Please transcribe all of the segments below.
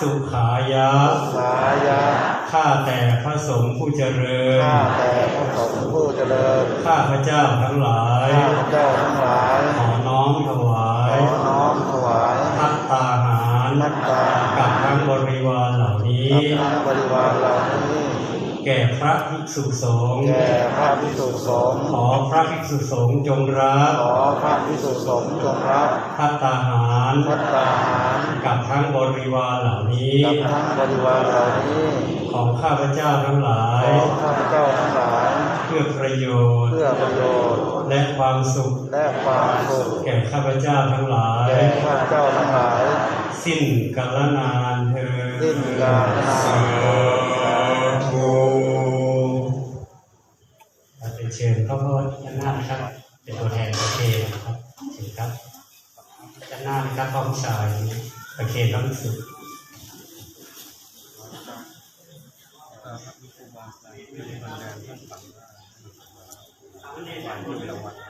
สุขายะ สายะ ข้าแต่พระสงฆ์ผู้เจริญ ข้าแต่พระสงฆ์ผู้เจริญ ข้าพระเจ้าทั้งหลาย ข้าพเจ้าทั้งหลาย ขอน้อมถวาขยอน้อมถวายพัตตาหารนัตตากับทั้งบริวารเหล่านี้ทั้งบริวารเหล่านี้ แก่พระภิกษุสงฆ์แก่พระพิสุสงฆ์ขอพระภิกษุสงฆ์จงรับขอพระพิสุสงฆ์จงรับพัตตาหารพัตตาหารกับทั้งบริวารเหล่านี้กับทั้งบริวารเหล่านี้ของข้าพเจ้าทั้งหลาขยอข้าพเจ้าทั้งหลายเพื่อประโยชน์เพื่อประโยชน์และความสุขและความสุขแก่ข้าพเจ้าทั้งหลายแก่ข้าพเจ้าทั้งหลาย สิ้นกาลนานเธอญสิ้นกาลนาน จะเชิญพ่อพ่อด้านหน้านะครับ เป็นตัวแทนประเทศนะครับเชิครับด้านหน้านะครับพ่องสายประเคนพระภิกษุเ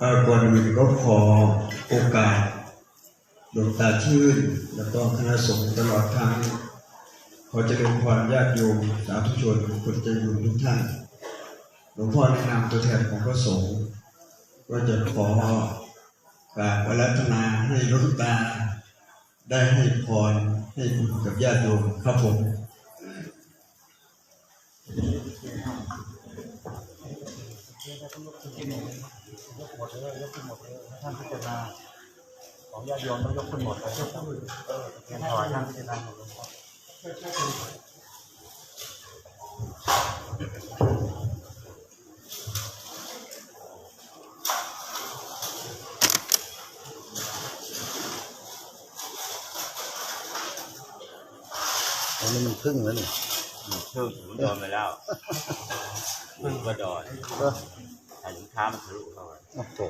ก่อนอื่นก็ขอโอกาสหลวงตาชื่น แล้วก็คณะสงฆ์ตลอดทางขอเจริญพรญาติโยมสาธุชนคนใจบุญทุกท่านหลวงพ่อแนะนำตัวแทนของพระสงฆ์ว่าจะขอกราบอารัธนาให้หลวงตา ได้ให้พรให้บุญกับญาติโยมครับผม ยกหมดเลยยกขึ้นหมดเลยให้ท่านพิจารณาของญาติโยมต้องยกขึ้นหมดเลยยกขึ้นเออเรียนถวายท่านพิจารณาหมดเลยอันนี้มันพึ่งแล้วนี่เพิ่งผมโดนไปแล้วพิ่งกระดออ แต่ลูกค้ามันทะลุเข้าไปโอ้โห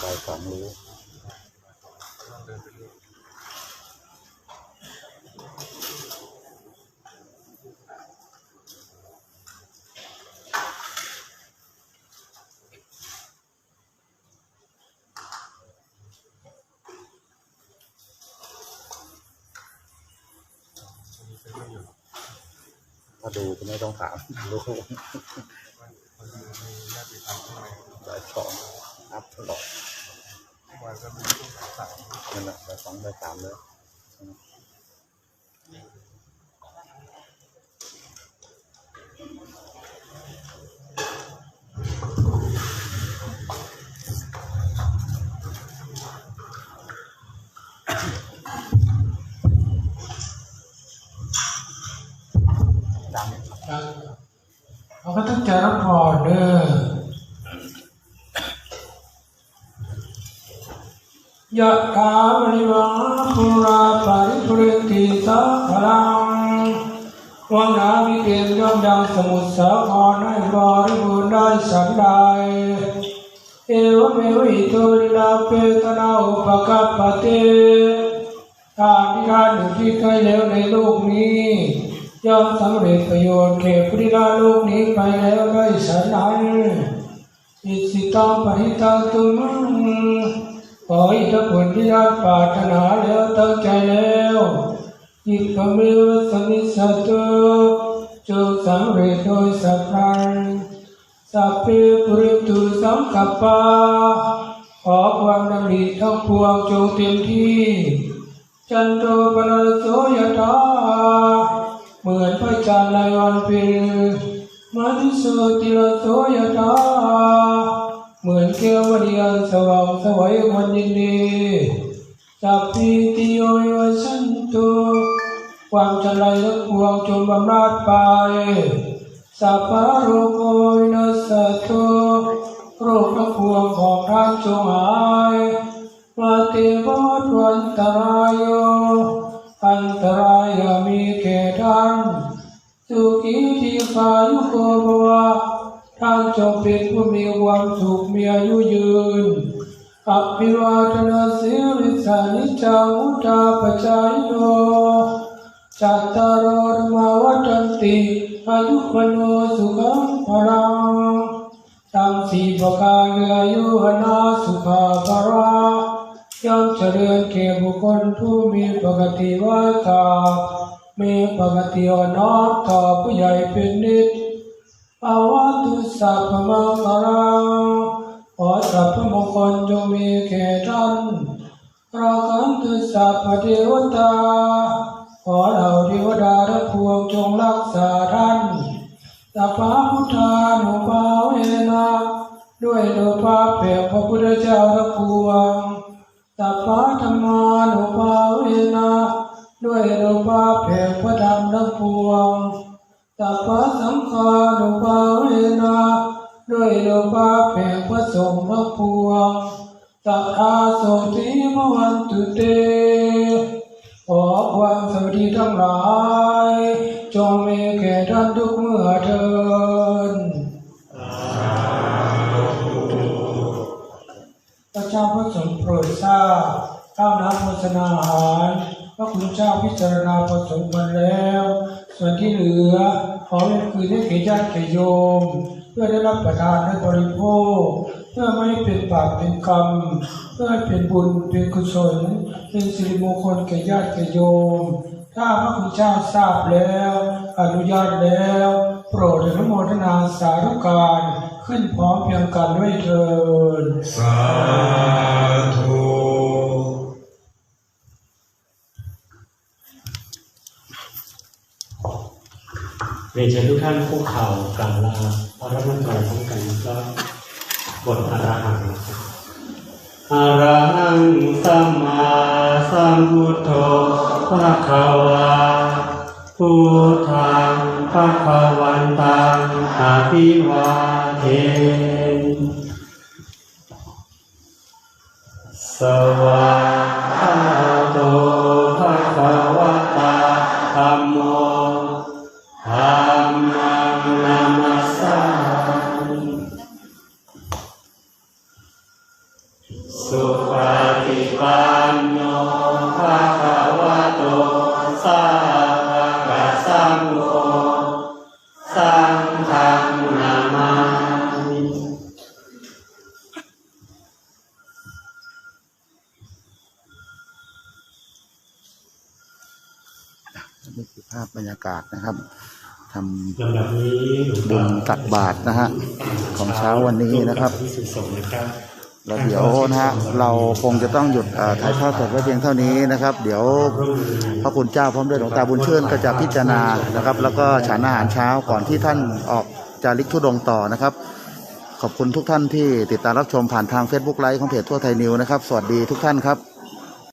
ไปสองรู้ ถ้าดูก็ไม่ต้องถามรู้บ่ายสองอัพตลอดนั่นแหละบ่ายสองบ่ายสามเลย เราก็ตั้งใจรับพรเด้อยะถาวริวาภูราปาริปุเรนติสาคลังวังนาวิเกณย่อมดังสมุทรสาครให้บริบูรณ์ได้สันใดเอวเมวิโตริลาเปตนาอุปกัปปะเตการที่การหนึ่งที่เคยแล้วในโลกนี้ ย่อมสำเร็จประโยชน์แก่ผู้ที่ละโลกนี้ไปแล้วด้วยสันนันอิสิตังปหิตังตุมขออิทธิผลที่ญาติปรารถนาแล้วตั้งใจแล้วอิปะเมวสมิสตุจงสำเร็จโดยสัพพังสัพเพปริตุสังกัปปะขอความดำริทั้งปวงจงเต็มที่ จันโทปนโสยถา เหมือนพระจันทร์ในวันเพ็ญมาทิโสติลโสยถาเหมือนแก้วมณีอันสว่างสวัยวันยินดีสัพพิติโยวสันตุความจันไรและปวงจงบำราดไปสัพพะโรโกวินัสสตุโรคทั้งปวงของท่านจงหายมาเตวัตวันตรายโยอันตร ทีพายุโกภวะท่านจงเป็นผู้มีความสุขมีอายุยืนอภิวาทนาสิริสานิจังมุตาปจายโยจัตตารธรรมวัฏันติอายุวโนสุขังพลังตั้งสี่ประการเรือายุวนาสุขาภราย่อมเจริญแก่บุคคลผู้มีปกติวาตา มีปกติอ่อนน้อมต่อผู้ใหญ่เป็นนิดอาวาตุสัพพมังคารังขอสัพพมงคลจงมีแก่ท่านราคันตุสัพพเทวตา ขอเหล่าเทวดาทั้งปวงจงรักษาท่านสัพพะพุทธานุภาเวนะด้วยโลภะแผ่พระพุทธเจ้าทั้งปวงสัพพะธรรมา ด้วยโลภะแผ่พระธรรมทั้งปวงสัพพะสังฆานุภาเวนะด้วยโลภะแผ่พระสงฆ์ทั้งปวงสัทาโสติภวันตุเตขอความสวัสดีทั้งหลาย จงมีแก่ท่านทุกเมื่อเทินพระเจ้าพระสงฆ์โปรดทราบข้าวน้ำโภชนาอาหาร พระคุณเจ้าพิจารณาผสมกันแล้ว ส่วนที่เหลือขอเป็นคืนให้แก่ญาติแก่โยม เพื่อได้รับประทานและบริโภค เพื่อไม่ให้เป็นบาปเป็นกรรม เพื่อให้เป็นบุญเป็นกุศล เป็นสิริมงคลแก่ญาติแก่โยม ถ้าพระคุณเจ้าทราบแล้ว อนุญาตแล้ว โปรดอนุโมทนาสาธุการ ขึ้นพร้อมเพียงกันด้วยเถิดสาธุ เรียนเชิญทุกท่านคุกเข่ากราบลาพระรัตนตรัยพร้อมกันก็บทอรหังนะครับอรหังสัมมาสัมพุทโธภะคะวาพุทธังภะคะวันตังอะภิวาเทสวา สุปฏิปันโนภะคะวะโตสาวกสังโฆสังฆังนามามินี่คือภาพบรรยากาศนะครับทำลำดับนี้หลวงบุตาญตักบาตรนะฮะของเช้าวันนี้นะครับ ที่สุดสงฆ์นะครับแล้วเดี๋ยวนะฮะเราคงจะต้องหยุดถ่ายทอดสดไว้เพียงเท่านี้นะครับ เดี๋ยวพระคุณเจ้าพร้อมด้วยหลวงตาบุญเชิญก็จะพิจารณานะครับ แล้วก็ฉันอาหารเช้าก่อนที่ท่านออกจาริกทุดงต่อนะครับ ขอบคุณทุกท่านที่ติดตามรับชมผ่านทาง Facebook ไลฟ์ของเพจทั่วไทยนิวนะครับ สวัสดีทุกท่านครับ